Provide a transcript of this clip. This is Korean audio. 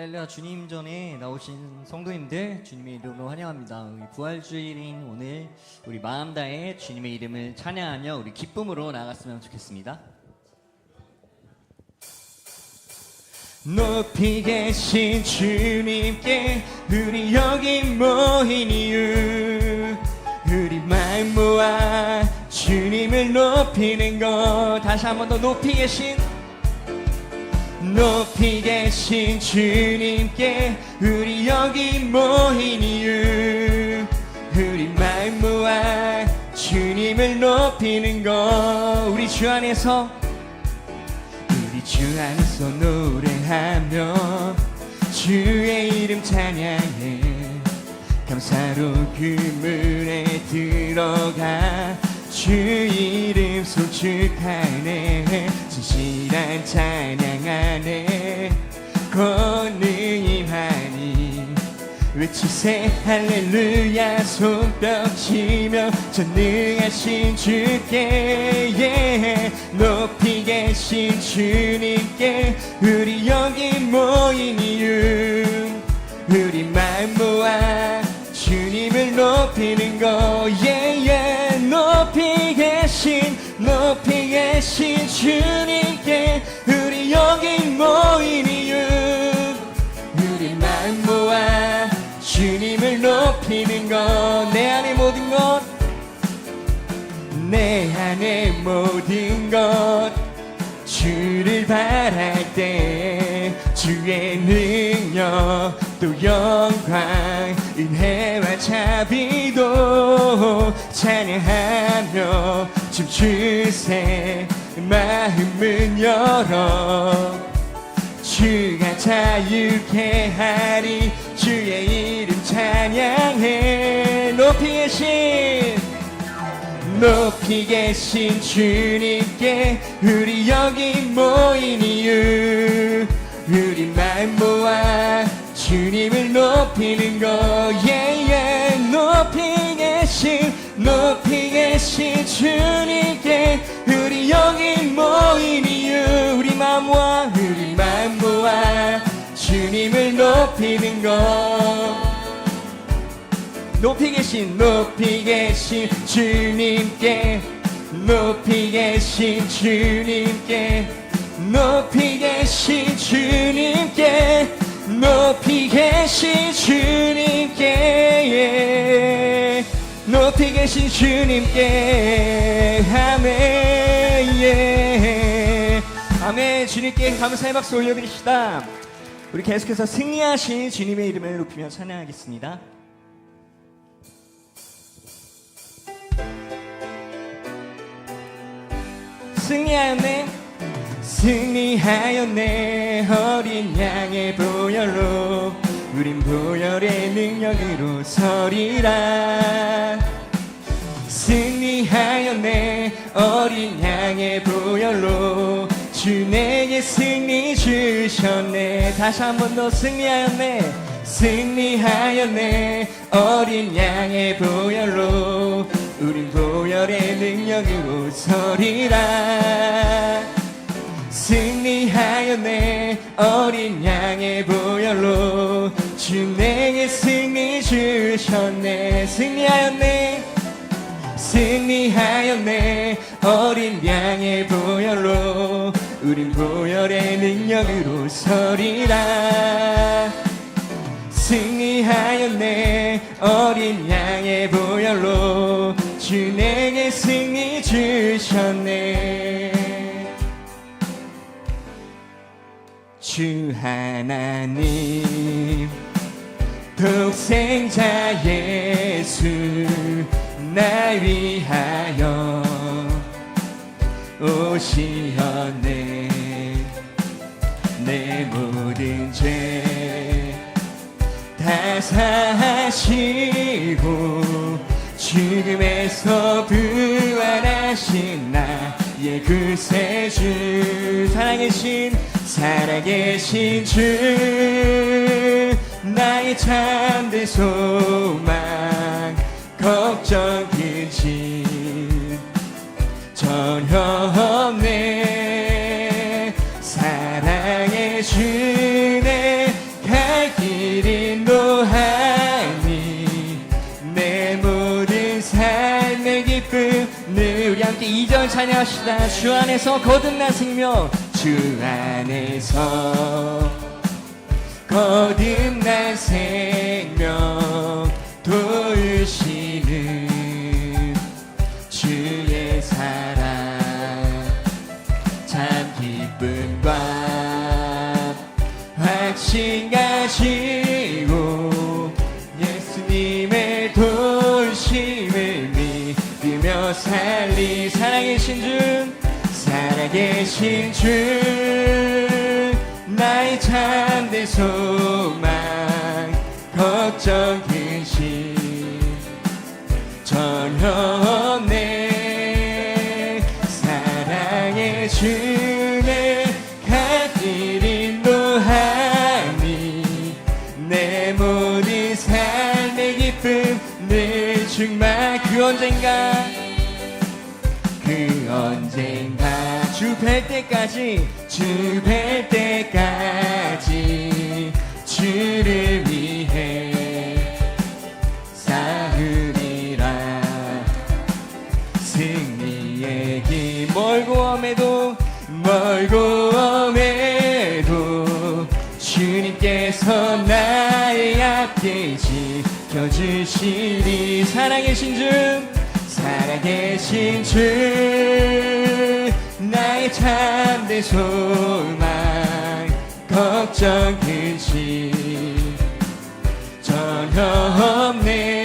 할렐루야 주님 전에 나오신 성도님들 주님의 이름으로 환영합니다. 우리 부활주일인 오늘 우리 마음 다해 주님의 이름을 찬양하며 우리 기쁨으로 나갔으면 좋겠습니다. 높이 계신 주님께 우리 여기 모인 이유 우리 마음 모아 주님을 높이는 것 다시 한 번 더 높이 계신 높이 계신 주님께 우리 여기 모인 이유. 우리 마음 모아 주님을 높이는 것 우리 주 안에서. 우리 주 안에서 노래하며 주의 이름 찬양해. 감사로 그 문에 들어가 주 이름 소축하네 진실한 찬양 안에 권능 임하니 외치세 할렐루야 손뼉 치며 전능하신 주께 예. 높이 계신 주님께 우리 여기 모인 이유 우리 마음 모아 주님을 높이는 거예 계신 주님께 우리 여기 모인 이유. 우리 마음 모아 주님을 높이는 것 내 안의 모든 것 내 안의 모든 것. 주를 바랄 때 주의 능력 또 영광 은혜와 자비도 찬양하며 춤추세 마음은 열어. 주가 자유케 하리 주의 이름 찬양해. 높이 계신 높이 계신 주님께 우리 여기 모인 이유 우리 마음 모아 주님을 높이는 거 예예 계신 주님께 우리 여기 모인 이유 우리 마음 모아 우리 마음 모아 주님을 높이는 것 높이 계신 높이 계신 주님께 높이 계신 주님께 높이 계신 주님께 높이 계신 주님께 예. 높이 계신 주님께 아멘 예. 아멘. 주님께 감사의 박수 올려드립시다. 우리 계속해서 승리하신 주님의 이름을 높이며 찬양하겠습니다. 승리하였네. 승리하였네. 어린 양의 보혈로 우린 보혈의 능력으로 서리라. 승리하였네 어린 양의 보혈로. 주 내게 승리 주셨네. 다시 한 번 더 승리하였네. 승리하였네 어린 양의 보혈로. 우린 보혈의 능력으로 서리라. 승리하였네 어린 양의 보혈로 주 내게 승리 주셨네. 승리하였네. 승리하였네. 어린 양의 보혈로 우린 보혈의 능력으로 서리라. 승리하였네. 어린 양의 보혈로 주 내게 승리 주셨네. 주 하나님 독생자 예수 나 위하여 오시었네. 내 모든 죄 다 사하시고 죽음에서 부활하신 나의 구세주 살아계신 살아계신 주 나의 참된 소망 걱정 근심 전혀 없네. 사랑의 주네. 갈 길인 노하니 내 모든 삶의 기쁨 늘 우리 함께 이전 찬양합시다. 주 안에서 거듭난 생명 주 안에서 거듭난 생명 도우시는 주의 사랑. 참 기쁨과 확신 가지고 예수님의 도우심을 믿으며 살리 살아계신 주 살아계신 주 소망 걱정 근심 전혀 없네 사랑의 주내 갈길 인도하니 내 모든 삶의 기쁨 늘 충만 그 언젠가 그 언젠가 주 뵐 때까지 주 뵐 때까지 주를 위해 싸우리라 승리의 길. 멀고 엄해도 멀고 엄해도 주님께서 나의 앞에 지켜주시리. 살아계신 주 살아계신 주 나의 참된 소망 걱정 근심 전혀 없네